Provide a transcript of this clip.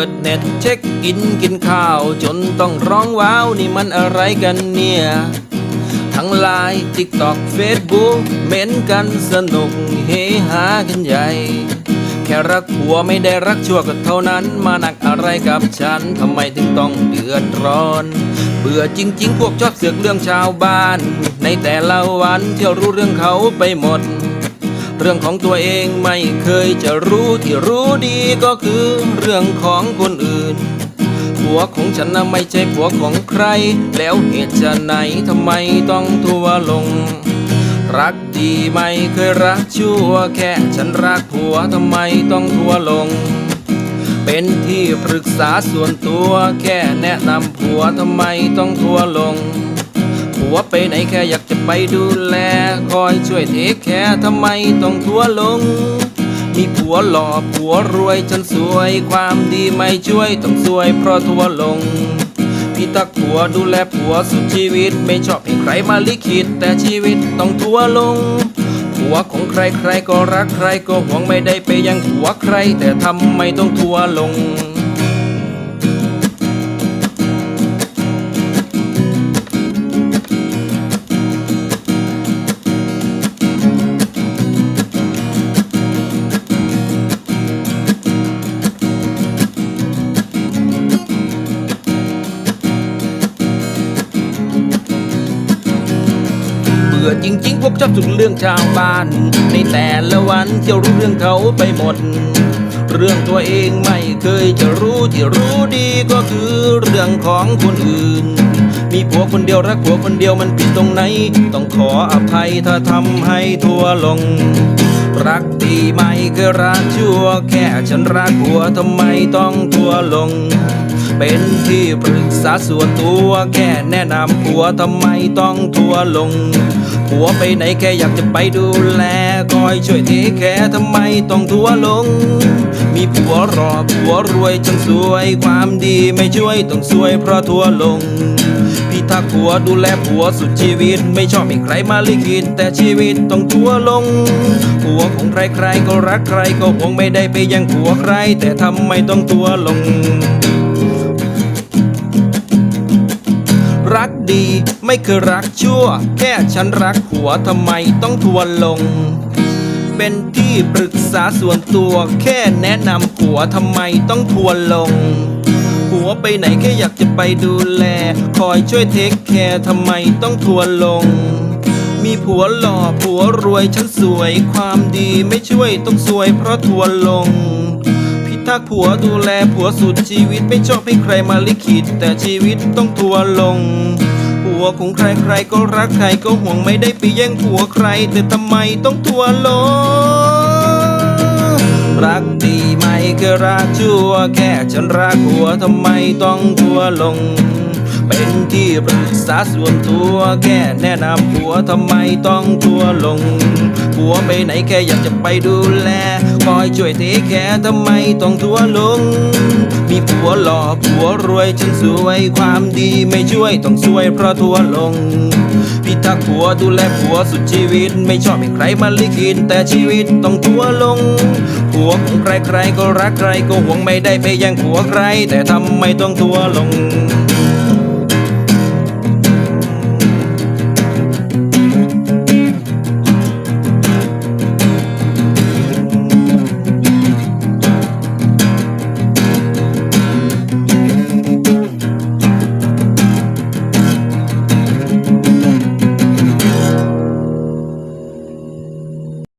ปิดเน็ตเช็คอินกินข้าว จนต้องร้องว้าวนี่มันอะไรกันเนี่ย ทั้งไลน์ทิกต็อกเฟซบุ๊กเม้นกันสนุกเฮฮากันใหญ่ แค่รักผัวไม่ได้รักชั่วก็เท่านั้น มาหนักอะไรกับฉันทำไมถึงต้องเดือดร้อน เบื่อจริง ๆ พวกชอบเสือกเรื่องชาวบ้าน ในแต่ละวันเที่ยวรู้เรื่องเขาไปหมด เรื่องของตัวเองไม่เคยจะรู้ที่รู้ดีก็คือเรื่องของคนอื่น ผัวของฉันนะไม่ใช่ผัวของใคร แล้วเหตุจะไหนทำไมต้องทัวลง รักดีไม่เคยรักชั่วแค่ฉันรักผัวทำไมต้องทัวลง เป็นที่ปรึกษาส่วนตัวแค่แนะนำผัวทำไมต้องทัวลงผัวไปไหนแค่อยาก จะไปดูแลคอยช่วยเทคแค่ทำไมต้องทัวลง มีผัวหล่อผัวรวยฉันสวยความดีไม่ช่วยต้องสวยเพราะทัวลงพี่ตักผัวดูแลผัวสุดชีวิต ไม่ชอบให้ใครมาลิขิตแต่ชีวิตต้องทัวลงผัวของใครใครก็รักใครก็หวงไม่ได้ไปยังผัวใคร แต่ทำไมต้องทัวลง อจริงๆ พวกชอบสุดเรื่องชาวบ้าน ในแต่ละวันเที่ยวรู้เรื่องเขาไปหมด เรื่องตัวเองไม่เคยจะรู้ที่รู้ดีก็คือเรื่องของคนอื่น มีผัวคนเดียวรักผัวคนเดียวมันผิดตรงไหน ต้องขออภัยถ้าทำให้ทัวลง รักดีไม่เคยรักชั่ว แค่ฉันรักผัวทำไมต้องทัวลงเป็นที่ปรึกษาส่วนตัวแค่แนะนำผัวทำไมต้องทัวลง ผัวไปไหนแค่อยากจะไปดูแลคอยช่วยเทแค่ทำไมต้องทัวลง มีผัวรอผัวรวยจนสวย ความดีไม่ช่วยต้องสวยเพราะทัวลงพี่ทักผัวดูแลผัวสุดชีวิต ไม่ชอบให้ใครมาลิขิตแต่ชีวิตต้องทัวลงผัวของใครใครก็รักใครก็คงไม่ได้ไปยังผัวใคร แต่ทำไมต้องทัวลง ดี ไม่เคยรักชั่ว แค่ฉันรักผัวทำไมต้องทวร์ลง เป็นที่ปรึกษาส่วนตัว แค่แนะนำผัวทำไมต้องทวร์ลงผัวไปไหนแค่อยากจะไปดูแล คอยช่วยเทคแคร์ทำไมต้องทวร์ลง มีผัวหล่อผัวรวยฉันสวย ความดีไม่ช่วยต้องสวยเพราะทวร์ลงพิทักผัวดูแลผัวสุดชีวิตไม่ชอบให้ใครมาลิขิตแต่ชีวิตต้องทัวร์ลง วของใครใครก็รักใครก็ห่วงไม่ได้ไปแย่งผัวใคร แต่ทำไมต้องทัวลงรักดีไหม่เคยรักชั่ว แค่ฉันรักผัวทำไมต้องทัวลง เป็นที่ปรึกษาส่วนตัวแค่แนะนำผัวทำไมต้องทัวลงผัวไปไหนแค่อยากจะไปดูแลคอยช่วยเทแค่ทำไมต้องทัวลง ผัวหล่อผัวรวยฉันสวยความดีไม่ช่วยต้องสวยเพราะทัวลง พิทักษ์ผัวดูแลผัวสุดชีวิต ไม่ชอบให้ใครมาลิขิตแต่ชีวิตต้องทัวลง ผัวของใครใครก็รักใครก็หวงไม่ได้ไปแย่งผัวใคร แต่ทำไมต้องทัวลง